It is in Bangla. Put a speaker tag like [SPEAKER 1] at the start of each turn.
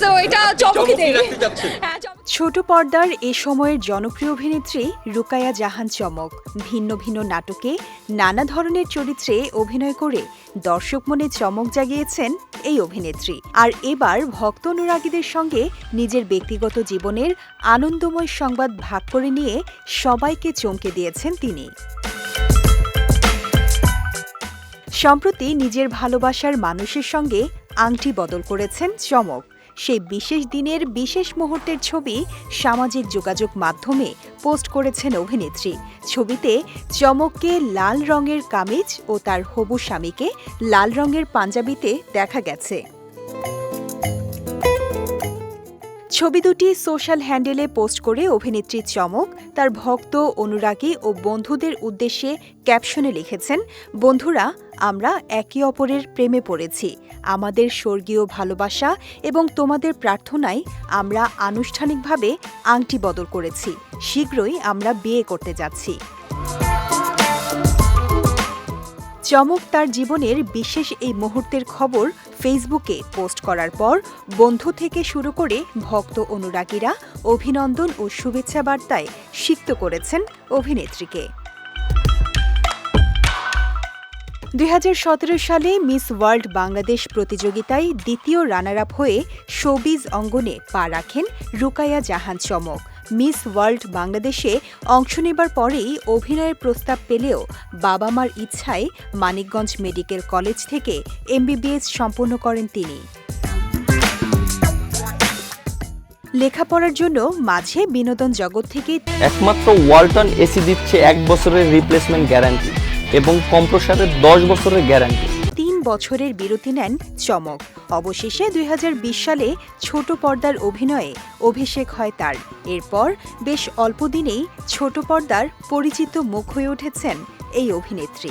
[SPEAKER 1] সো এটা হ্যাঁ
[SPEAKER 2] ছোট পর্দার এ সময়ের জনপ্রিয় অভিনেত্রী রুকায়া জাহান চমক। ভিন্ন ভিন্ন নাটকে নানা ধরনের চরিত্রে অভিনয় করে দর্শক মনে চমক জাগিয়েছেন এই অভিনেত্রী। আর এবার ভক্ত অনুরাগীদের সঙ্গে নিজের ব্যক্তিগত জীবনের আনন্দময় সংবাদ ভাগ করে নিয়ে সবাইকে চমকে দিয়েছেন তিনি। সম্প্রতি নিজের ভালোবাসার মানুষের সঙ্গে আংটি বদল করেছেন চমক। সেই বিশেষ দিনের বিশেষ মুহূর্তের ছবি সামাজিক যোগাযোগ মাধ্যমে পোস্ট করেছেন অভিনেত্রী। ছবিতে চমককে লাল রঙের কামিজ ও তার হবু স্বামীকে লাল রঙের পাঞ্জাবিতে দেখা গেছে। ছবি দুটি সোশ্যাল হ্যান্ডেলে পোস্ট করে অভিনেত্রী চমক, তার ভক্ত, অনুরাগী ও বন্ধুদের উদ্দেশ্যে ক্যাপশনে লিখেছেন, বন্ধুরা আমরা একে অপরের প্রেমে পড়েছি। আমাদের স্বর্গীয় ভালোবাসা এবং তোমাদের প্রার্থনায় আমরা আনুষ্ঠানিকভাবে আংটি বদল করেছি। শীঘ্রই আমরা বিয়ে করতে যাচ্ছি। চমক তার জীবনের বিশেষ এই মুহূর্তের খবর ফেসবুকে পোস্ট করার পর বন্ধু থেকে শুরু করে ভক্ত অনুরাগীরা অভিনন্দন ও শুভেচ্ছা বার্তায় সিক্ত করেছেন অভিনেত্রীকে। দুই হাজার সতেরো সালে মিস ওয়ার্ল্ড বাংলাদেশ প্রতিযোগিতায় দ্বিতীয় রানার আপ হয়ে শোবিজ অঙ্গনে পা রাখেন রুকায়া জাহান চমক। মিস ওয়ার্ল্ড বাংলাদেশে অংশ নেবার পরেই অভিনয়ের প্রস্তাব পেলেও বাবা মার ইচ্ছায় মানিকগঞ্জ মেডিকেল কলেজ থেকে এমবিবিএস সম্পন্ন করেন তিনি। লেখাপড়ার জন্য মাঝে বিনোদন জগৎ থেকে
[SPEAKER 3] একমাত্র ওয়ালটন এসি দিচ্ছে এক বছরের রিপ্লেসমেন্ট গ্যারান্টি এবং কম্প্রসারের দশ বছরের গ্যারান্টি।
[SPEAKER 2] তিন বছরের বিরতি নেন চমক। অবশেষে দুই হাজার বিশ সালে ছোট পর্দার অভিনয়ে অভিষেক হয় তার। এরপর বেশ অল্প দিনেই ছোট পর্দার পরিচিত মুখ হয়ে উঠেছেন এই অভিনেত্রী।